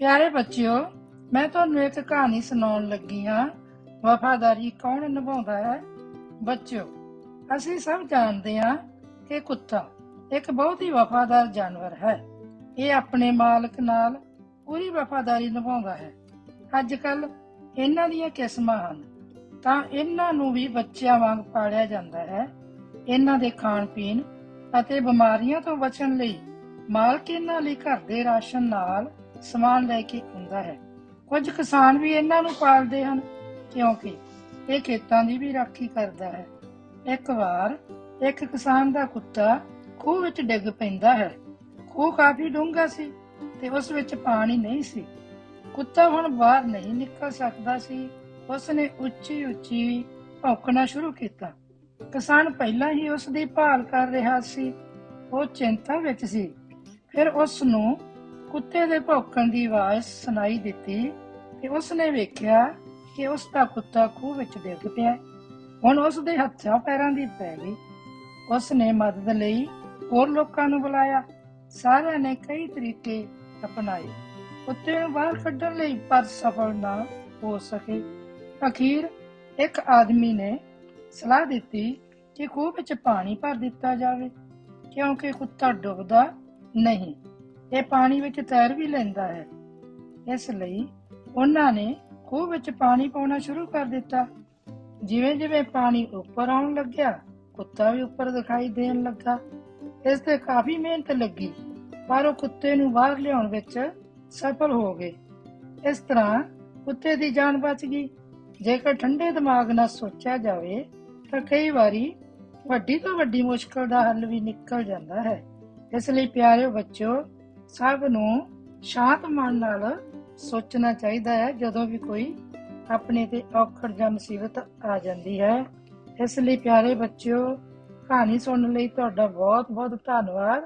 ਪਿਆਰੇ ਬੱਚਿਓ, ਮੈਂ ਤੁਹਾਨੂੰ ਇੱਕ ਕਹਾਣੀ ਸੁਣਾਉਣ ਲੱਗੀ ਹਾਂ। ਵਫਾਦਾਰੀ ਕੌਣ ਨਿਭਾਉਂਦਾ ਹੈ? ਬੱਚਿਓ, ਅਸੀਂ ਸਭ ਜਾਣਦੇ ਹਾਂ ਕਿ ਕੁੱਤਾ ਇੱਕ ਬਹੁਤ ਹੀ ਵਫਾਦਾਰ ਜਾਨਵਰ ਹੈ। ਇਹ ਆਪਣੇ ਮਾਲਕ ਨਾਲ ਪੂਰੀ ਵਫਾਦਾਰੀ ਨਿਭਾਉਂਦਾ ਹੈ। ਅੱਜ ਕੱਲ ਇਹਨਾਂ ਦੀਆਂ ਕਿਸਮਾਂ ਹਨ। ਤਾਂ ਇਹਨਾਂ ਨੂੰ ਵੀ ਬੱਚਿਆਂ ਵਾਂਗ ਪਾਲਿਆ ਜਾਂਦਾ ਹੈ। ਇਹਨਾਂ ਦੇ ਖਾਣ ਪੀਣ ਅਤੇ ਬਿਮਾਰੀਆਂ ਤੋਂ ਬਚਣ ਲਈ ਮਾਲਕ ਇਹਨਾਂ ਲਈ ਘਰ ਦੇ ਰਾਸ਼ਨ ਨਾਲ ਸਮਾਨ ਲੈ ਕੇ ਆਉਂਦਾ ਹੈ। ਕੁਝ ਕਿਸਾਨ ਵੀ ਇਹਨਾਂ ਨੂੰ ਪਾਲਦੇ ਹਨ, ਕਿਉਂਕਿ ਇਹ ਖੇਤਾਂ ਦੀ ਵੀ ਰਾਖੀ ਕਰਦਾ ਹੈ। ਇੱਕ ਵਾਰ ਇੱਕ ਕਿਸਾਨ ਦਾ ਕੁੱਤਾ ਖੂਹ ਵਿੱਚ ਡਿੱਗ ਪੈਂਦਾ ਹੈ। ਖੂਹ ਕਾਫੀ ਡੂੰਘਾ ਸੀ ਤੇ ਉਸ ਵਿੱਚ ਪਾਣੀ ਨਹੀਂ ਸੀ। ਕੁੱਤਾ ਹੁਣ ਬਾਹਰ ਨਹੀਂ ਨਿਕਲ ਸਕਦਾ ਸੀ। ਉਸ ਨੇ ਉੱਚੀ ਉੱਚੀ ਭੌਂਕਣਾ ਸ਼ੁਰੂ ਕੀਤਾ। ਕਿਸਾਨ ਪਹਿਲਾਂ ਹੀ ਉਸ ਦੀ ਭਾਲ ਕਰ ਰਿਹਾ ਸੀ। ਉਹ ਚਿੰਤਾ ਵਿੱਚ ਸੀ। ਫਿਰ ਉਸ ਨੂੰ ਕੁੱਤੇ ਦੇ ਭੌਂਕਣ ਦੀ ਆਵਾਜ਼ ਸੁਣਾਈ ਦਿੱਤੀ ਤੇ ਉਸ ਵੇਖਿਆ ਕਿ ਉਸ ਦਾ ਕੁੱਤਾ ਖੂਹ ਵਿੱਚ ਡਿੱਗ ਪਿਆ। ਹੁਣ ਉਸ ਦੇ ਹੱਥਾਂ ਪੈਰਾਂ ਦੀ ਪੈ ਗਈ। ਉਸ ਨੇ ਮਦਦ ਲਈ ਹੋਰ ਲੋਕਾਂ ਨੂੰ ਬੁਲਾਇਆ। ਸਾਰਿਆਂ ਨੇ ਕਈ ਤਰੀਕੇ ਅਪਣਾਏ। ਕੁੱਤੇ ਨੂੰ ਬਾਹਰ ਕੱਢਣ ਲਈ ਪਰ ਸਫਲ ਨਾ ਹੋ ਸਕੇ। ਅਖੀਰ ਇੱਕ ਆਦਮੀ ਨੇ ਸਲਾਹ ਦਿੱਤੀ ਕਿ ਖੂਹ ਵਿੱਚ ਪਾਣੀ ਭਰ ਦਿੱਤਾ ਜਾਵੇ, ਕਿਉਂਕਿ ਕੁੱਤਾ ਡੁੱਬਦਾ ਨਹੀਂ। ਇਹ ਪਾਣੀ ਵਿੱਚ ਤੈਰ ਵੀ ਲੈਂਦਾ ਹੈ। ਇਸ ਲਈ ਉਹਨਾਂ ਨੇ ਖੂਹ ਵਿੱਚ ਪਾਣੀ ਪਾਉਣਾ ਸ਼ੁਰੂ ਕਰ ਦਿੱਤਾ। ਜਿਵੇਂ ਜਿਵੇਂ ਪਾਣੀ ਉੱਪਰ ਆਉਣ ਲੱਗਿਆ, ਕੁੱਤਾ ਵੀ ਉੱਪਰ ਦਿਖਾਈ ਦੇਣ ਲੱਗਾ। ਇਸ ਤੇ ਕਾਫੀ ਮਿਹਨਤ ਲੱਗੀ, ਪਰ ਉਹ ਕੁੱਤੇ ਨੂੰ ਬਾਹਰ ਲਿਆਉਣ ਵਿੱਚ ਸਫਲ ਹੋ ਗਏ। ਇਸ ਤਰ੍ਹਾਂ ਕੁੱਤੇ ਦੀ ਜਾਨ ਬਚ ਗਈ। ਜੇਕਰ ਠੰਡੇ ਦਿਮਾਗ ਨਾਲ ਸੋਚਿਆ ਜਾਵੇ, ਤਾਂ ਕਈ ਵਾਰੀ ਵੱਡੀ ਤੋਂ ਵੱਡੀ ਮੁਸ਼ਕਲ ਦਾ ਹੱਲ ਵੀ ਨਿਕਲ ਜਾਂਦਾ ਹੈ। ਇਸ ਲਈ ਪਿਆਰੇ ਬੱਚਿਓ ਸਭ ਨੂੰ ਸ਼ਾਂਤ ਮਨ ਨਾਲ ਸੋਚਣਾ ਚਾਹੀਦਾ ਹੈ, ਜਦੋਂ ਵੀ ਕੋਈ ਆਪਣੇ ਤੇ ਔਖੜ ਜਾਂ ਮੁਸੀਬਤ ਆ ਜਾਂਦੀ ਹੈ। ਇਸ ਲਈ ਪਿਆਰੇ ਬੱਚਿਓ, ਕਹਾਣੀ ਸੁਣਨ ਲਈ ਤੁਹਾਡਾ ਬਹੁਤ ਬਹੁਤ ਧੰਨਵਾਦ।